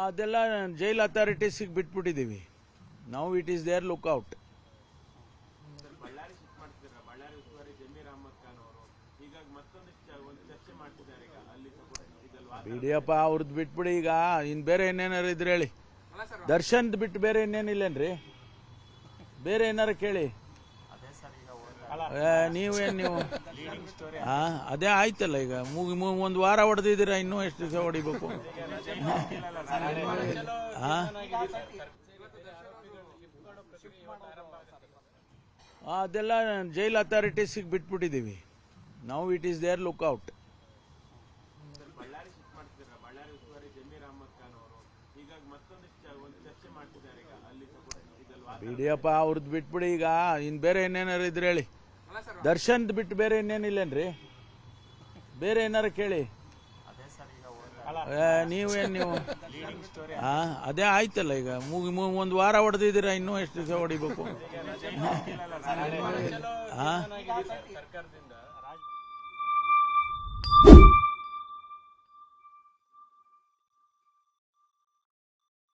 ಅದೆಲ್ಲ ಜೈಲ್ ಅಥಾರಿಟೀಸಿಗೆ ಬಿಟ್ಬಿಟ್ಟಿದ್ದೀವಿ ನಾವು ಇಟ್ ಈಸ್ ದೇರ್ ಲುಕ್ಔಟ್ ಬಿಡಿಯಪ್ಪ ಅವ್ರದ್ದು ಬಿಟ್ಬಿಡಿ ಈಗ. ಇನ್ನು ಬೇರೆ ಇನ್ನೇನಾರು ಇದ್ರೆ ಹೇಳಿ. ದರ್ಶನ್ ಬಿಟ್ಟು ಬೇರೆ ಇನ್ನೇನಿಲ್ಲೇನ್ರಿ? ಬೇರೆ ಏನಾರು ಕೇಳಿ. ನೀವೇನ್ ನೀವು? ಆ, ಅದೇ ಆಯ್ತಲ್ಲ ಈಗ. ಮುಗಿ ಮು- ಒಂದು ವಾರ ಹೊಡೆದಿದ್ದೀರಾ ಇನ್ನೂ ಎಷ್ಟು ದಿವಸ ಹೊಡಿಬೇಕು? ಆ? ಅದೆಲ್ಲ ಜೈಲ್ ಅಥಾರಿಟೀಸಿಗೆ ಬಿಟ್ಬಿಟ್ಟಿದ್ದೀವಿ. ನಾವು it is there lookout Ballari shift ಮಾಡ್ತಿದ್ದಾರೆ? ಬಳ್ಳಾರಿ ಉಸ್ತುವಾರಿ ಜಮೀರ್ ಅಹಮದ್ ಖಾನ್ ಅವರು. ಹೀಗಾಗಿ ಮತ್ತೊಂದು ಚರ್ಚೆ ಮಾಡ್ತಿದ್ದಾರೆ ಈಗ. ಅಲ್ಲಿ ಸಪೋರ್ಟ್ ಇದಲ್ವಾ? ಬಿಡಿಯಪ್ಪ ಅವ್ರದ್ದು ಬಿಟ್ಬಿಡಿ ಈಗ. ಇನ್ನು ಬೇರೆ ಏನೇನಾರು ಇದ್ರೆ ಹೇಳಿ. ದರ್ಶನ್ದ್ ಬಿಟ್ಟು ಬೇರೆ ಇನ್ನೇನಿಲ್ಲೇನ್ರಿ? ಬೇರೆ ಏನಾರ ಕೇಳಿ. ನೀವೇನ್ ನೀವು? ಹಾ ಅದೇ ಆಯ್ತಲ್ಲ ಈಗ. ಮುಗಿ ಒಂದು ವಾರ ಹೊಡೆದಿದ್ದೀರಾ ಇನ್ನೂ ಎಷ್ಟು ದಿವಸ ಹೊಡಿಬೇಕು? ಹಾ